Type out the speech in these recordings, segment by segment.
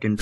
can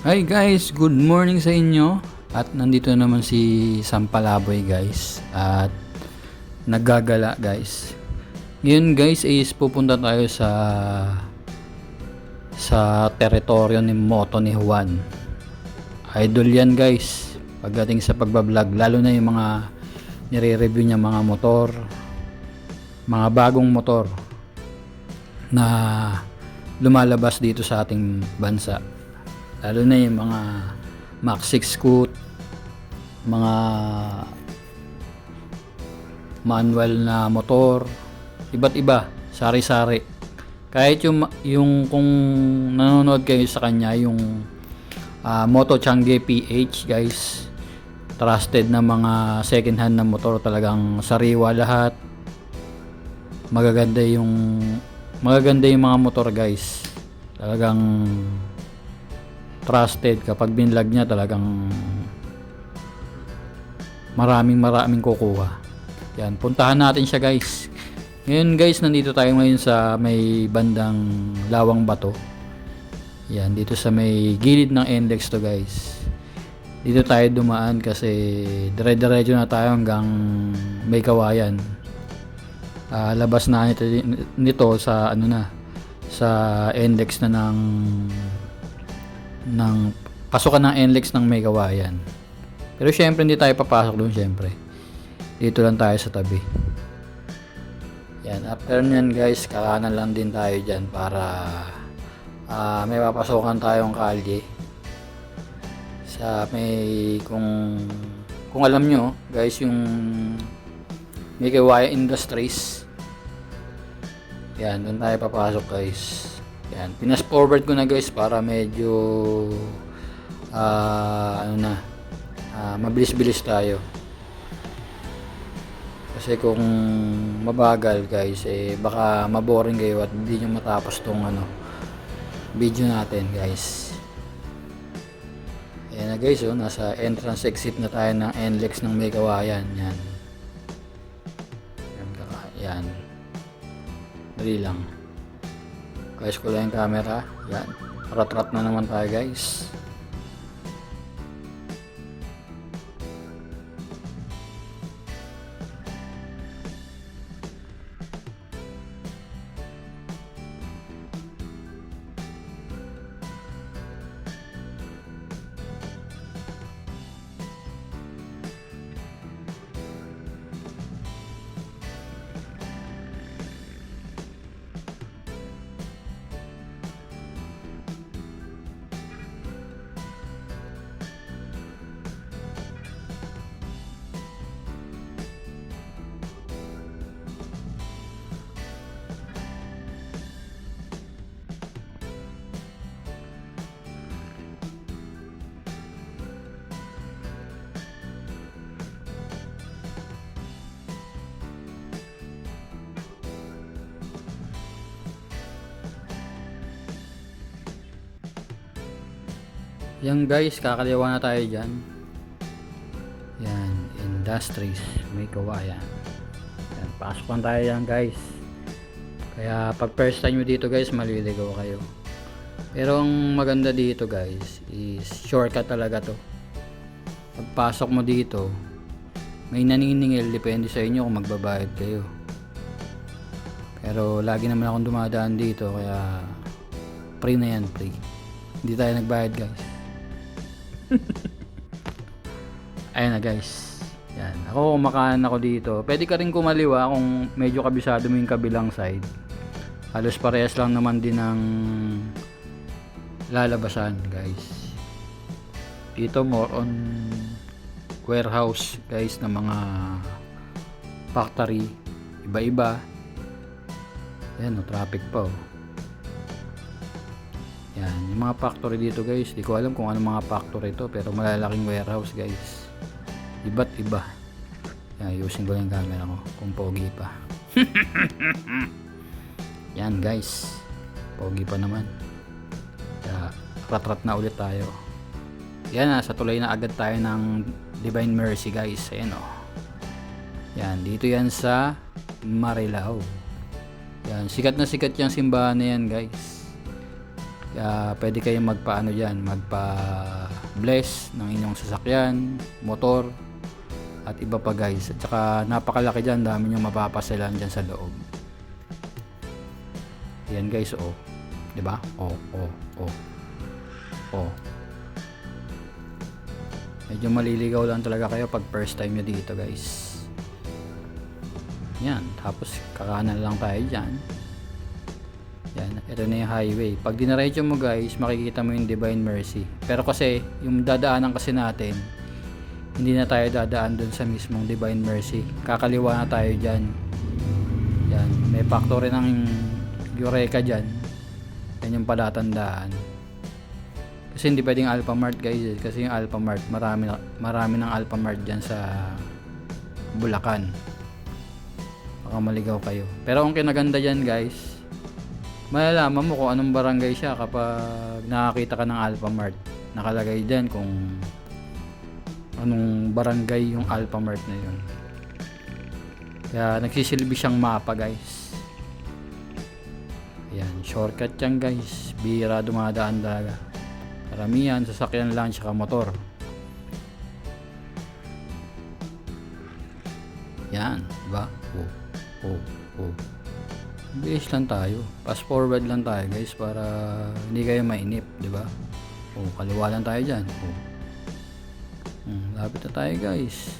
Hi guys, good morning sa inyo. At nandito naman si Sampalaboy guys. At naggagala guys. Ngayon guys is pupunta tayo sa sa teritoryo ni Moto ni Juan. Idol yan guys. Pagdating sa pagbablog, lalo na yung mga nire-review niya mga motor, mga bagong motor na lumalabas dito sa ating bansa lalo na yung mga Max 6 Scoot mga manual na motor iba't iba sari-sari kahit yung yung kung nanonood kayo sa kanya yung ah, Moto Changge PH guys trusted na mga second hand na motor talagang sariwa lahat. Magaganda yung magaganda yung mga motor guys. Talagang trusted. Kapag binlog niya talagang maraming maraming kukuha. Yan puntahan natin siya guys ngayon guys nandito tayo ngayon sa may bandang lawang bato yan dito sa may gilid ng index to guys dito tayo dumaan kasi dire-diretso na tayo hanggang may kawayan Ah, labas na nito, nito sa ano na sa index na ng ng pasukan ng NLEX ng may kawayan. Pero syempre hindi tayo papasok doon syempre. Dito lang tayo sa tabi. Yan, after nyan guys, kakanan lang din tayo dyan para ah, may papasokan tayong kalye. Sa may kung kung alam nyo guys yung may kawayan industries. Yan, doon tayo papasok guys. Yan, pinas forward ko na guys para medyo ah ano na ah, mabilis-bilis tayo. Kasi kung mabagal guys eh baka maboring kayo at hindi nyo matapos tong ano video natin guys. Ayan na guys oh, nasa entrance exit na tayo ng NLEX ng Megawayan. Yan. Yan, yan. Dali lang. Guys, ko lang yung camera. Yan. Rat-rat na naman tayo guys. Yan guys, kakaliwa na tayo dyan. Yan, industries, may kawayan. Yan, pasok lang tayo yan guys. Kaya pag first time nyo dito guys, maliligaw kayo. Pero ang maganda dito guys, is shortcut talaga to. Pagpasok mo dito, may naniningil, depende sa inyo kung magbabayad kayo. Pero lagi naman akong dumadaan dito, kaya free na yan, free. Hindi tayo nagbayad guys. Ayan na guys. Yan. Ako kumakain ako dito. Pwede ka rin kumaliwa kung medyo kabisado mo yung kabilang side. Halos parehas lang naman din ng lalabasan guys. Dito more on warehouse guys ng mga factory. Iba-iba. Yan o, traffic pa oh. Yan, yung mga factory dito guys, di ko alam kung ano mga factory ito pero malalaking warehouse guys. Iba't iba. Yan, using ko yung camera ko kung pogi pa. Yan guys. Pogi pa naman. magratrat na ulit tayo. Yan sa tuloy na agad tayo ng Divine Mercy guys. Ayan o. Yan, dito yan sa Marilao. Yan, sikat na sikat yung simbahan na yan guys. Kaya pwede kayong magpaano dyan, magpa-bless ng inyong sasakyan, motor, at iba pa guys. At saka napakalaki dyan, dami nyo mapapasalan dyan sa loob. Yan guys, oh. ba? Oh, oh, oh. Oh. Medyo maliligaw lang talaga kayo pag first time nyo dito guys. Yan. Tapos kakanan lang tayo dyan. Yan. Ito na yung highway. Pag dinaretso mo guys, makikita mo yung Divine Mercy. Pero kasi, yung dadaanan kasi natin, hindi na tayo dadaan dun sa mismong Divine Mercy. Kakaliwa na tayo dyan. Yan. May factory ng Eureka dyan. Yan yung palatandaan. Kasi hindi pwedeng Alphamart guys. eh. Kasi yung Alphamart, marami, na- marami ng Alphamart dyan sa Bulacan. Baka maligaw kayo. Pero ang kinaganda dyan guys, malalaman mo kung anong barangay siya kapag nakakita ka ng Alphamart. Nakalagay dyan kung anong barangay yung Alphamart na yun. Kaya nagsisilbi siyang mapa guys. Ayan, shortcut yan guys. Bira dumadaan talaga. Karamihan, sasakyan lang tsaka motor. Yan, diba? Oh, oh, oh. Bilis lang tayo. Fast forward lang tayo guys para hindi kayo mainip, di ba? Oh, kaliwa lang tayo dyan. Oh. Hmm, lapit na tayo guys.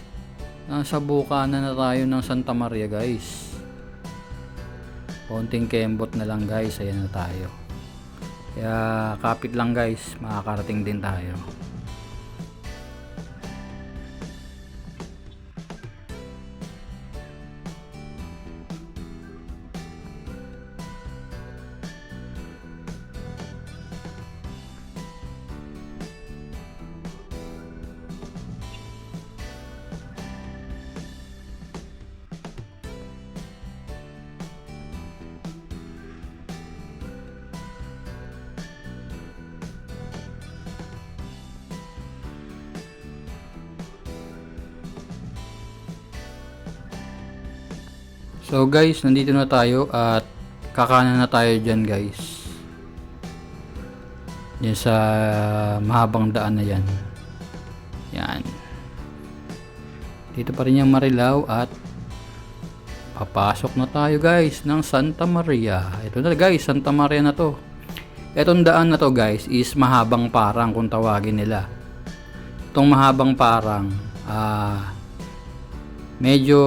Nasa bukana na tayo ng Santa Maria guys. Konting kembot na lang guys, ayan na tayo. Kaya kapit lang guys, makakarating din tayo. So guys, nandito na tayo at kakanan na tayo dyan guys. Yan sa mahabang daan na yan. Yan. Dito pa rin yung Marilao at papasok na tayo guys ng Santa Maria. Ito na guys, Santa Maria na to. Itong daan na to guys is mahabang parang kung tawagin nila. Itong mahabang parang ah medyo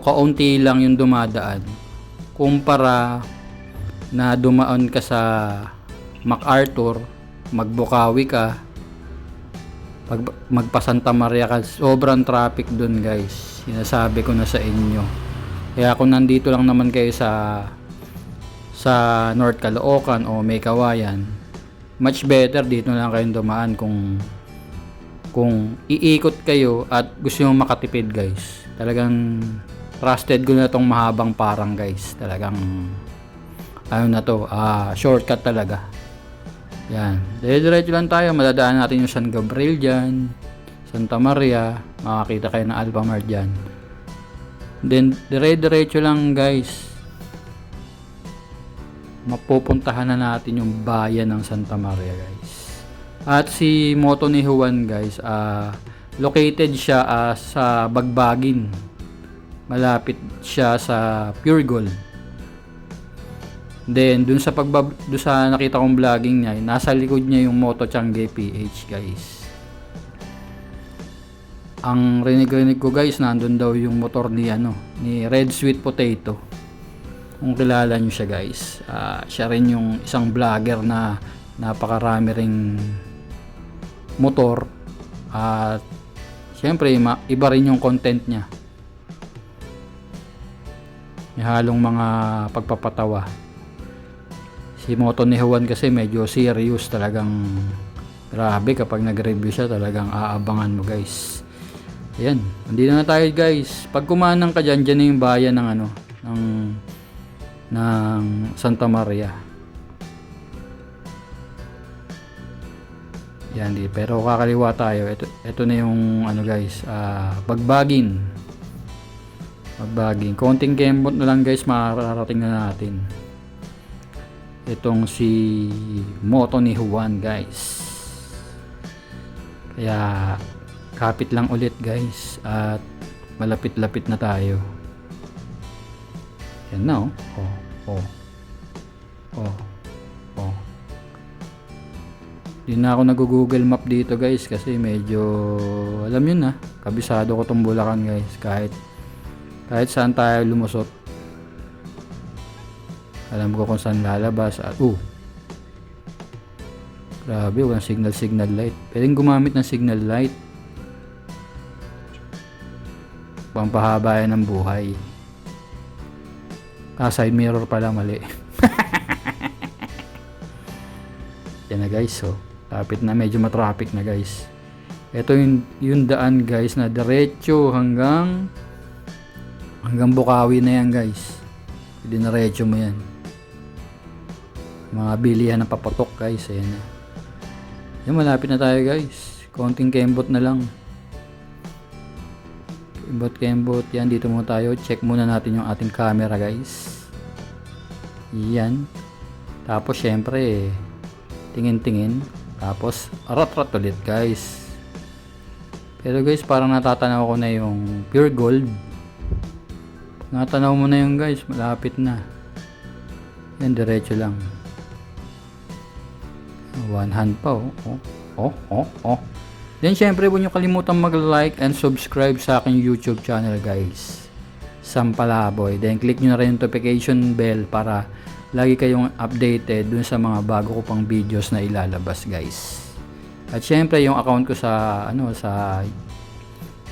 kaunti lang yung dumadaan kumpara na dumaan ka sa MacArthur magbukawi ka pag magpa Santa Maria ka sobrang traffic dun guys. Sinasabi ko na sa inyo. Kaya kung nandito lang naman kayo sa sa North Caloocan o May Kawayan much better dito lang kayong dumaan kung kung iikot kayo at gusto nyo makatipid guys talagang trusted ko na tong mahabang parang guys. Talagang ano na to ah shortcut talaga. Yan. Dire-diretso lang tayo. Madadaan natin yung San Gabriel dyan Santa Maria. Makakita kayo ng Alphamart dyan. Then dire-diretso lang guys. Mapupuntahan na natin yung bayan ng Santa Maria guys. At si Moto ni Juan guys, ah located siya ah, sa Bagbagin. Malapit siya sa Pure Gold. Then dun sa pagbab dun sa nakita kong vlogging niya, nasa likod niya yung Moto Changge PH guys. Ang rinig-rinig ko guys, nandun daw yung motor ni ano, ni Red Sweet Potato. Kung kilala niyo siya guys, ah, siya rin yung isang vlogger na napakarami ring motor at syempre ma- iba rin yung content niya. May halong mga pagpapatawa. Si Moto ni Juan kasi medyo serious talagang grabe. Kapag nag-review siya talagang aabangan mo guys. Ayan nandito na tayo guys. Pag kumanang ka dyan dyan na yung bayan ng ano ng ng Santa Maria Yan di. Pero kakaliwa tayo. Ito, ito na yung ano guys. ah bagbagin. Bagbagin. Konting kembot na lang guys. Makakarating na natin. Itong si Moto ni Juan guys. Kaya kapit lang ulit guys. At malapit-lapit na tayo. Yan na. Oh. Oh. Oh. Oh. Di na ako nag-google map dito guys kasi medyo alam yun na kabisado ko tong Bulacan guys kahit kahit saan tayo lumusot. Alam ko kung saan lalabas at uh grabe walang signal signal light. Pwedeng gumamit ng signal light. Pampahaba ng buhay. Ah side mirror pala mali. Yan na guys so Lapit na medyo matraffic na guys. Ito yung, yung daan guys na diretso hanggang hanggang Bukawi na yan guys. Diretso mo yan. Mga bilihan na papatok guys. Ayan na. Yan malapit na tayo guys. Konting kembot na lang. Kembot kembot. Yan dito muna tayo. Check muna natin yung ating camera guys. Yan. Tapos syempre tingin-tingin tapos, arat-rat ulit guys. Pero guys, parang natatanaw ko na yung pure gold. Natanaw mo na yung guys, malapit na. Yan, diretso lang. One hand pa oh. Oh, oh, oh. oh. Then syempre, huwag nyo kalimutan mag-like and subscribe sa aking YouTube channel guys. Sampalaboy. Then click nyo na rin yung notification bell para lagi kayong updated dun sa mga bago ko pang videos na ilalabas guys. At syempre yung account ko sa ano sa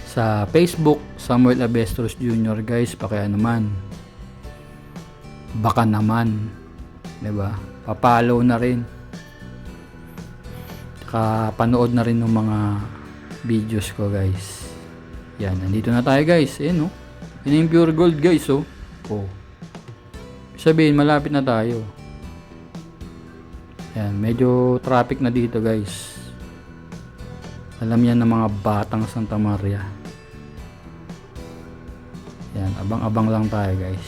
sa Facebook Samuel Abestros Jr. guys. Paki naman. Baka naman. 'di ba papalo na rin. Saka panood na rin ng mga videos ko guys. Yan nandito na tayo guys. Ayun oh. Yun yung pure gold guys oh. Oh sabihin malapit na tayo. Yan medyo traffic na dito guys. Alam yan ng mga batang Santa Maria. Yan abang abang lang tayo guys.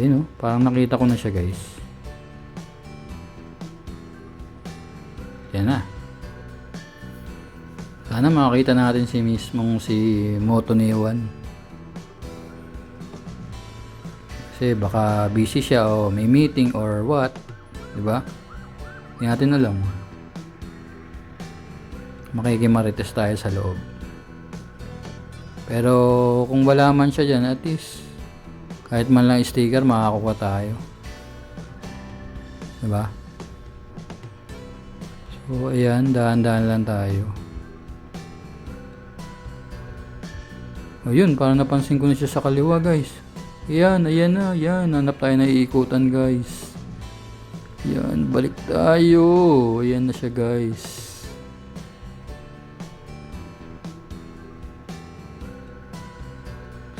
Yun oh parang nakita ko na siya guys. Yan na. Sana makakita natin si mismong si Moto Kasi baka busy siya o may meeting or what. ba? Hindi natin alam. Makikimarites tayo sa loob. Pero kung wala man siya dyan, at least kahit man lang sticker, makakuha tayo. 'Di ba? So, ayan, dahan-dahan lang tayo. O yun, parang napansin ko na siya sa kaliwa guys. Yan, ayan na, yan. Hanap tayo na iikutan, guys. Yan, balik tayo. Ayan na siya, guys.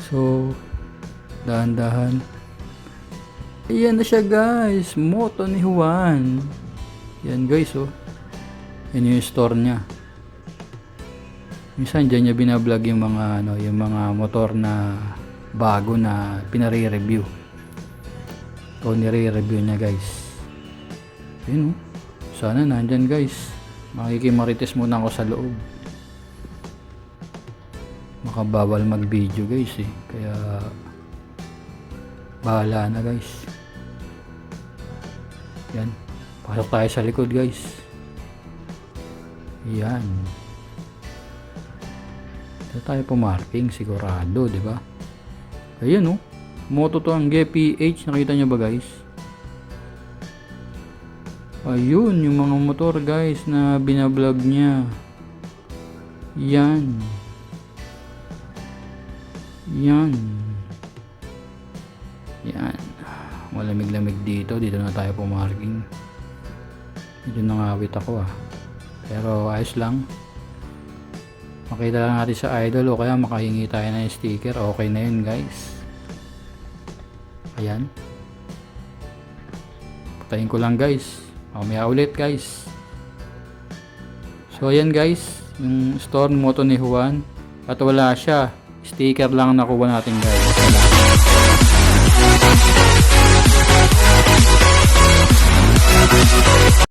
So, dahan-dahan. Ayan na siya, guys. Moto ni Juan. Yan, guys, oh. Yan yung store niya. Minsan dyan niya binablog yung mga ano, yung mga motor na bago na pinare-review. O nire-review niya guys. Yun oh. Sana nandyan guys. Makikimarites muna ako sa loob. Makabawal mag video guys eh. Kaya bahala na guys. Yan. Pasok tayo sa likod guys. Yan. Ito tayo pumarking sigurado di ba Ayan oh. Moto to ang GPH. Nakita nyo ba guys? Ayun, yung mga motor guys na binablog niya. Yan. Yan. Yan. Malamig-lamig dito. Dito na tayo pumarking. Medyo nangawit ako ah. Pero ayos lang. Makita natin sa idol o kaya makahingi tayo ng sticker. Okay na yun guys. Ayan. Patayin ko lang guys. Mamaya ulit guys. So ayan guys, yung store moto ni Juan. At wala siya. Sticker lang nakuha natin guys.